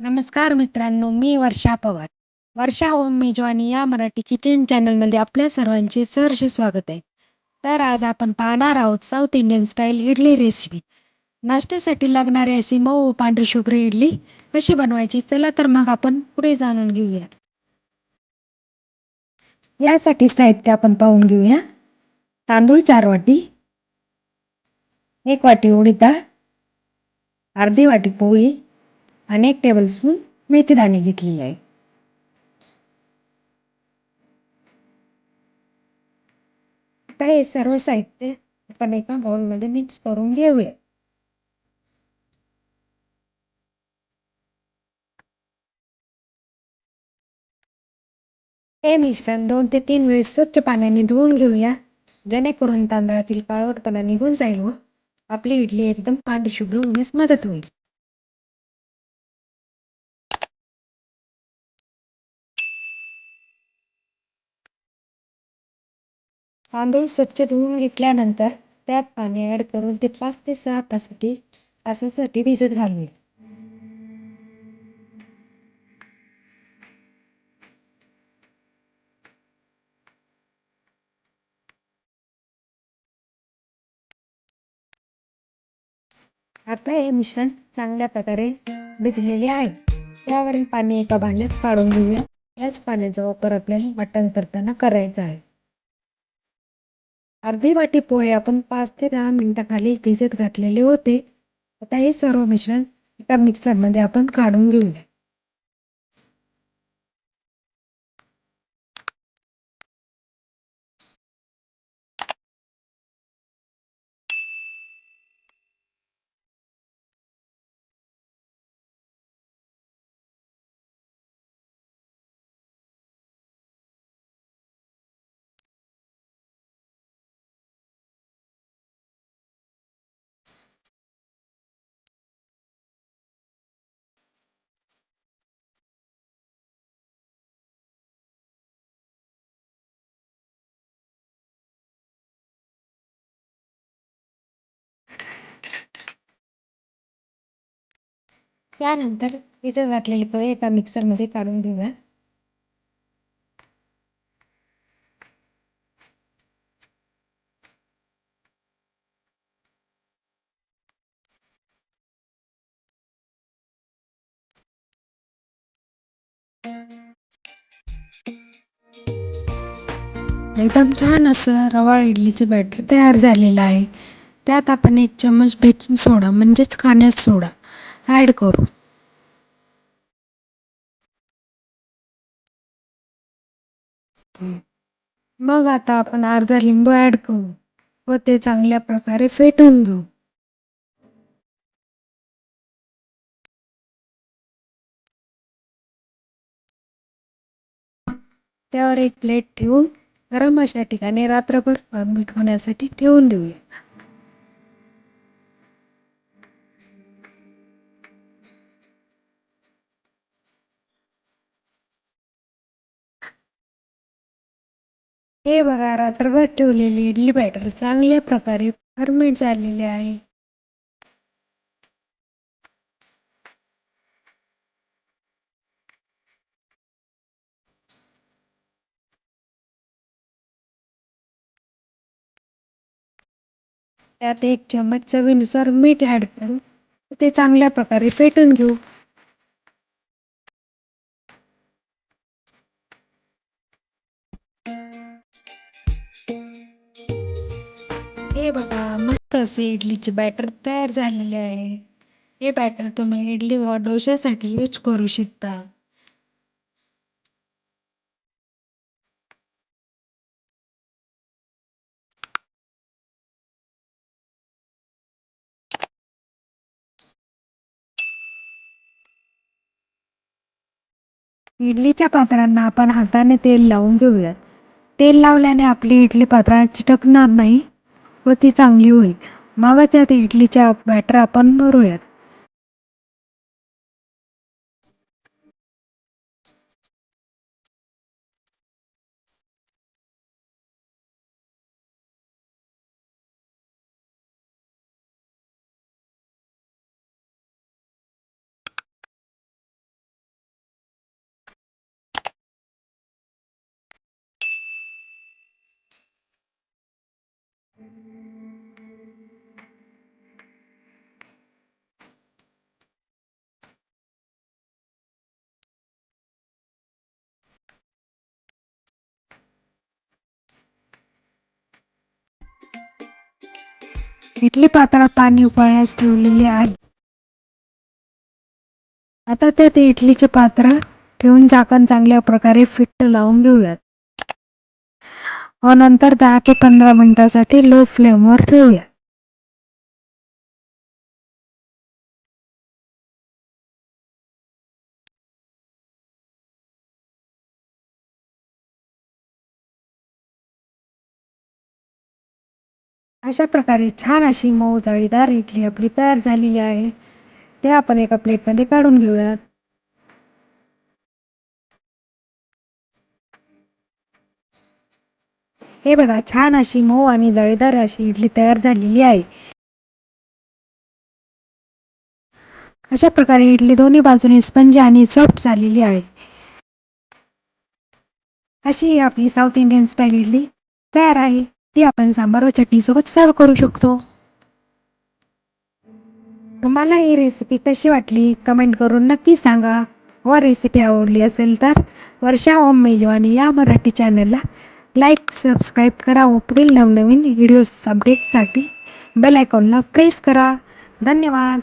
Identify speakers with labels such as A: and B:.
A: नमस्कार मित्रांनो, मी वर्षा पवार. वर्षा होम मेजवानी या मराठी किचन चॅनलमध्ये आपल्या सर्वांचे सहर्ष स्वागत आहे. तर आज आपण पाहणार आहोत South Indian style idli recipe. नाश्त्यासाठी लागणारी अशी मऊ पांढरी इडली कशी बनवायची चला तर मग आपण पुढे जाणून घेऊया. यासाठी साहित्य आपण पाहून घेऊया. तांदूळ चार वाटी, एक वाटी उडीद डाळ, अर्धी वाटी पोळी आणि एक टेबलस्पून मेथीदाणे घेतलेले आहे. आता हे सर्व साहित्य आपण एका बाउलमध्ये मिक्स करून घेऊया. हे मिश्रण दोन ते तीन वेळेस स्वच्छ पाण्याने धुवून घेऊया जेणेकरून तांदळातील काळवटपणा निघून जाईल व आपली इडली एकदम पांढरी शुभ्र होण्यास मदत होईल. तांदूळ स्वच्छ धुवून घेतल्यानंतर त्यात पाणी ॲड करून ते पाच ते सहा तासासाठी तासासाठी भिजत घालूया. आता हे मिश्रण चांगल्या प्रकारे भिजलेले आहे. त्यावरील पाणी एका भांड्यात काढून घेऊया. याच पाण्याचा वापर आपल्याला वाटण करताना करायचा आहे. अर्धी वाटी पोहे आपण पाच ते दहा मिनटाखाली भिजत घातलेले होते. आता हे सर्व मिश्रण एका मिक्सरमध्ये आपण काढून घेऊया. त्यानंतर भिजत घातलेले पोहे एका मिक्सरमध्ये काढून घेऊया. एकदम छान असं रवा इडलीचं बॅटर तयार झालेलं आहे. त्यात आपण एक चम्मच बेकिंग सोडा म्हणजेच खाण्यात सोडा ॲड करू. मग आता आपण अर्धा लिंबू ॲड करू व ते चांगल्या प्रकारे फेटून घेऊ. त्यावर एक प्लेट ठेवून गरम अशा ठिकाणी रात्रभर मीठ होण्यासाठी ठेवून देऊया. हे बघा रात्रभर ठेवलेली इडली बॅटर चांगल्या प्रकारे फर्मेट झालेले आहे. त्यात एक चम्मच चवीनुसार मीठ ॲड करू ते चांगल्या प्रकारे फेटून घेऊ. हे बघा मस्त असे इडलीचे बॅटर तयार झालेले आहे. हे बॅटर तुम्ही इडली व डोश्यासाठी यूज करू शकता. इडलीच्या पात्रांना आपण हाताने तेल लावून घेऊयात. तेल लावल्याने आपली इडली पात्रात चिटकणार नाही व ती चांगली होईल. मगच यात इडलीच्या बॅटर आपण भरूयात. इडली पात्रात पाणी उकळण्यास ठेवलेले आहे. आता त्यात इडलीचे पात्र ठेवून झाकण चांगल्या प्रकारे फिट्ट लावून घेऊयात. व नंतर दहा ते पंधरा मिनिटासाठी लो फ्लेमवर ठेवूया अशा प्रकारे छान अशी मऊ जाळीदार इडली आपली तयार झालेली आहे. ते आपण एका प्लेटमध्ये काढून घेऊयात. हे बघा छान अशी मऊ आणि जाळीदार अशी इडली तयार झालेली आहे. अशा प्रकारे इडली दोन्ही बाजूने स्पंज आणि सॉफ्ट झालेली आहे. अशी ही आपली साऊथ इंडियन स्टाईल इडली तयार आहे. ती आपण सांबार व चटणीसोबत सर्व करू शकतो. तुम्हाला ही रेसिपी कशी वाटली कमेंट करून नक्की सांगा. व रेसिपी आवडली असेल तर वर्षा होम मेजवानी या मराठी चॅनलला लाईक सबस्क्राईब करा व पुढील नवनवीन व्हिडिओज अपडेटसाठी बेल आयकॉनला प्रेस करा. धन्यवाद.